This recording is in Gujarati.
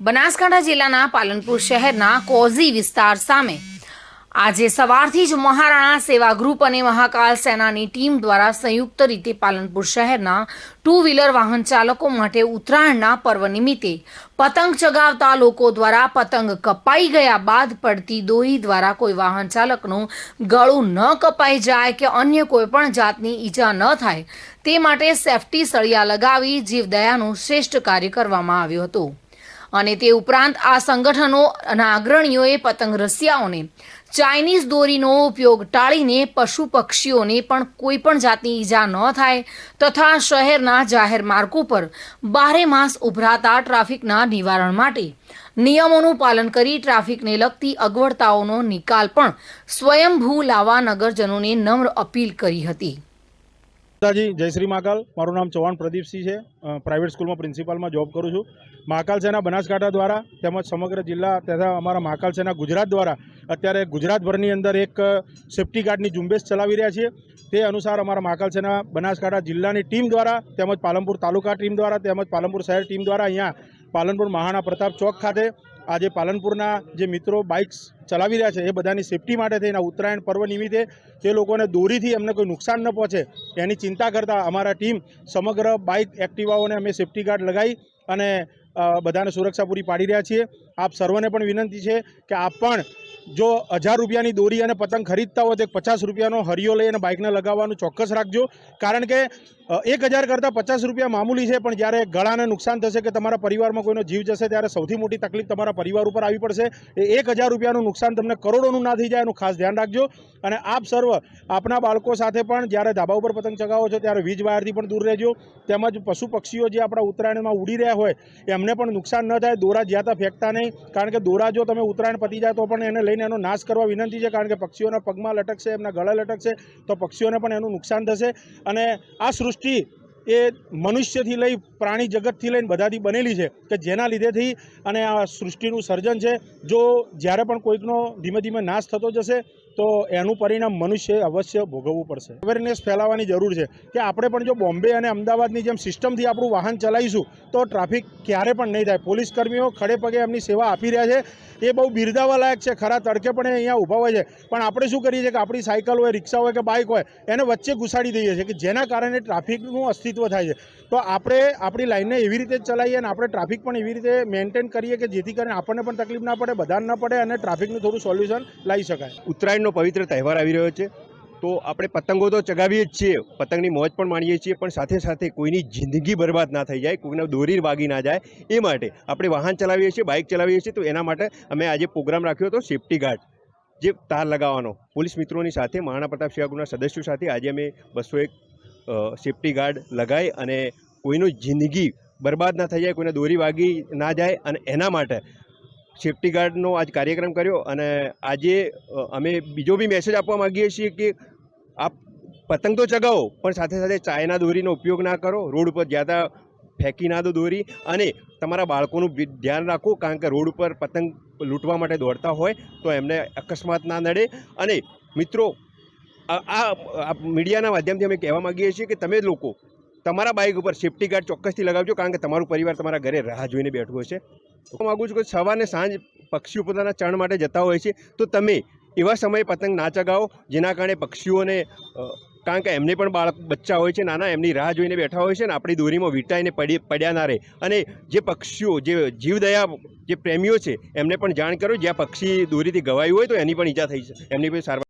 બનાસકાંઠા જિલ્લાના પાલનપુર શહેરના કોઝી વિસ્તાર સામે. આજે સવારથી જ મહારાણા સેવા ગ્રુપ અને મહાકાલ સેનાની ટીમ દ્વારા સંયુક્ત રીતે પાલનપુર શહેરના ટુ વ્હીલર વાહન ચાલકો માટે ઉત્તરાયણના પર્વ નિમિત્તે પતંગ ચગાવતા લોકો દ્વારા પતંગ કપાઈ ગયા બાદ પડતી દોહી દ્વારા કોઈ વાહન ચાલકનું ગળું ન કપાઈ જાય કે અન્ય કોઈ પણ જાતની ઈજા ન થાય, તે માટે સેફટી સળિયા લગાવી જીવદયાનું શ્રેષ્ઠ કાર્ય કરવામાં આવ્યું હતું. અને તે ઉપરાંત આ સંગઠનો અને અગ્રણીઓએ પતંગ રસિયાઓને, ચાઇનીઝ દોરીનો ઉપયોગ ટાળીને પશુ પક્ષીઓને પણ કોઈ પણ જાતની ઈજા ન થાય તથા શહેરના જાહેર માર્ગો પર બારે માસ ઉભરાતા ટ્રાફિકના નિવારણ માટે નિયમોનું પાલન કરી ટ્રાફિકને લગતી અગવડતાઓનો નિકાલ પણ સ્વયંભૂ લાવવા નગરજનોને નમ્ર અપીલ કરી હતી. દાદાજી જય શ્રી મહાકાલ. મારું નામ ચૌહાણ પ્રદીપસિંહ છે. પ્રાઇવેટ સ્કૂલમાં પ્રિન્સિપાલમાં જોબ કરું છું. મહાકાલ સેના બનાસકાંઠા દ્વારા તેમજ સમગ્ર જિલ્લા તથા અમારા મહાકાલ સેના ગુજરાત દ્વારા અત્યારે ગુજરાતભરની અંદર એક સેફ્ટી ગાર્ડની ઝુંબેશ ચલાવી રહ્યા છીએ. તે અનુસાર અમારા મહાકાલ સેના બનાસકાંઠા જિલ્લાની ટીમ દ્વારા તેમજ પાલનપુર તાલુકા ટીમ દ્વારા તેમજ પાલનપુર શહેર ટીમ દ્વારા અહીંયા પાલનપુર મહાણા પ્રતાપ ચોક ખાતે આજે પાલનપુરના જે મિત્રો બાઇક્સ ચલાવી રહ્યા છે, એ બધાની સેફટી માટે થઈને ઉત્તરાયણ પર્વ નિમિત્તે જે લોકોને દોરીથી એમને કોઈ નુકસાન ન પહોંચે, એની ચિંતા કરતાં અમારા ટીમ સમગ્ર બાઇક એક્ટિવાઓને અમે સેફટી ગાર્ડ લગાવી અને બધાને સુરક્ષા પૂરી પાડી રહ્યા છીએ. આપ સર્વને પણ વિનંતી છે કે આપ પણ જો હજાર રૂપિયાની દોરી અને પતંગ ખરીદતા હોય તો એક પચાસ રૂપિયાનો હરિયો લઈ અને બાઇકને લગાવવાનું ચોક્કસ રાખજો. કારણ કે એક હજાર કરતાં પચાસ રૂપિયા મામૂલી છે, પણ જ્યારે ગળાને નુકસાન થશે કે તમારા પરિવારમાં કોઈનો જીવ જશે, ત્યારે સૌથી મોટી તકલીફ તમારા પરિવાર ઉપર આવી પડશે. એ એક હજાર રૂપિયાનું નુકસાન તમને કરોડોનું ના થઈ જાય, એનું ખાસ ધ્યાન રાખજો. અને આપ સર્વ, આપના બાળકો સાથે પણ જ્યારે ધાબા ઉપર પતંગ ચગાવો છો, ત્યારે વીજ વાયરથી પણ દૂર રહેજો. તેમજ પશુ પક્ષીઓ જે આપણા ઉત્તરાયણમાં ઉડી રહ્યા હોય, એમને પણ નુકસાન ન થાય. દોરા જ્યાં ફેંકતા નહીં. કારણ કે દોરા જો તમે ઉત્તરાયણ પતી જાય તો પણ એને લઈને એનો નાશ કરવા વિનંતી છે, કારણ કે પક્ષીઓના પગમાં લટકશે, એમના ગળે લટકશે, તો પક્ષીઓને પણ એનું નુકસાન થશે. અને આ સૃષ્ટિ એ મનુષ્યથી લઈ પ્રાણી જગતથી લઈને બધાથી બનેલી છે કે જેના લીધેથી અને આ સૃષ્ટિનું સર્જન છે. જો જ્યારે પણ કોઈકનો ધીમે ધીમે નાશ થતો જશે, તો એનું પરિણામ મનુષ્ય અવશ્ય ભોગવવું પડશે. અવેરનેસ ફેલાવવાની જરૂર છે કે આપણે પણ જો બોમ્બે અને અમદાવાદની જેમ સિસ્ટમથી આપણું વાહન ચલાવીશું, તો ટ્રાફિક ક્યારે પણ નહીં થાય. પોલીસ કર્મીઓ ખડે પગે એમની સેવા આપી રહ્યા છે. એ બહુ બિરદાવા લાયક છે, ખરા તડકે પણ અહીંયા ઊભા હોય છે. પણ આપણે શું કરીએ છીએ કે આપણી સાયકલ હોય, રિક્ષા હોય કે બાઇક હોય, એને વચ્ચે ઘુસાડી દઈએ છીએ કે જેના કારણે ટ્રાફિકનું અસ્તિત્વ થાય છે. તો આપણે આપણી લાઇનને એવી રીતે ચલાવીએ અને આપણે ટ્રાફિક પણ એવી રીતે મેન્ટેન કરીએ કે જેથી કરીને આપણને પણ તકલીફ ના પડે, બધાને ન પડે અને ટ્રાફિકનું થોડું સોલ્યુશન લાવી શકાય. ઉત્તરાયણનો પવિત્ર તહેવાર આવી રહ્યો છે. તો આપણે પતંગો તો ચગાવીએ જ છીએ, પતંગની મોજ પણ માણીએ છીએ, પણ સાથે સાથે કોઈની જિંદગી બરબાદ ના થઈ જાય, કોઈને દોરી વાગી ના જાય. એ માટે આપણે વાહન ચલાવીએ છીએ બાઇક ચલાવીએ છીએ. તો એના માટે અમે આજે પ્રોગ્રામ રાખ્યો હતો સેફટી ગાર્ડ જે તાર લગાવવાનો. પોલીસ મિત્રોની સાથે, મહારાણા પ્રતાપ સેવાગુના સદસ્યો સાથે આજે અમે બસો એક સેફટી ગાર્ડ લગાય અને કોઈનું જિંદગી બરબાદ ના થઈ જાય, કોઈને દોરી વાગી ના જાય અને એના માટે સેફટી ગાર્ડનો આજ કાર્યક્રમ કર્યો અને આજે અમે બીજો બી મેસેજ આપવા માગીએ છીએ કે આપ પતંગ તો ચગાવો, પણ સાથે સાથે ચાયના દોરીનો ઉપયોગ ના કરો, રોડ ઉપર જ્યાં ફેંકી ના દો દોરી અને તમારા બાળકોનું ધ્યાન રાખો, કારણ કે રોડ ઉપર પતંગ લૂંટવા માટે દોડતા હોય તો એમને અકસ્માત ના નડે અને મિત્રો આ મીડિયાના માધ્યમથી અમે કહેવા માગીએ છીએ કે તમે લોકો તમારા બાઇક ઉપર સેફ્ટી ગાર્ડ ચોક્કસથી લગાવજો, કારણ કે તમારું પરિવાર તમારા ઘરે રાહ જોઈને બેઠું હશે. હું માગું છું કે સવારને સાંજ પક્ષીઓ પોતાના ચણ માટે જતા હોય છે, તો તમે એવા સમયે પતંગ ના ચગાવો, જેના કારણે પક્ષીઓને કારણ કે એમને પણ બાળક બચ્ચા હોય છે, નાના એમની રાહ જોઈને બેઠા હોય છે ને, આપણી દોરીમાં વીંટાઈને પડી, પડ્યા ના રહે. અને જે પક્ષીઓ, જે જીવદયા, જે પ્રેમીઓ છે, એમને પણ જાણ કરો, જ્યાં પક્ષી દોરીથી ગવાયું હોય તો એની પણ ઈજા થઈ છે, એમની પણ સારવાર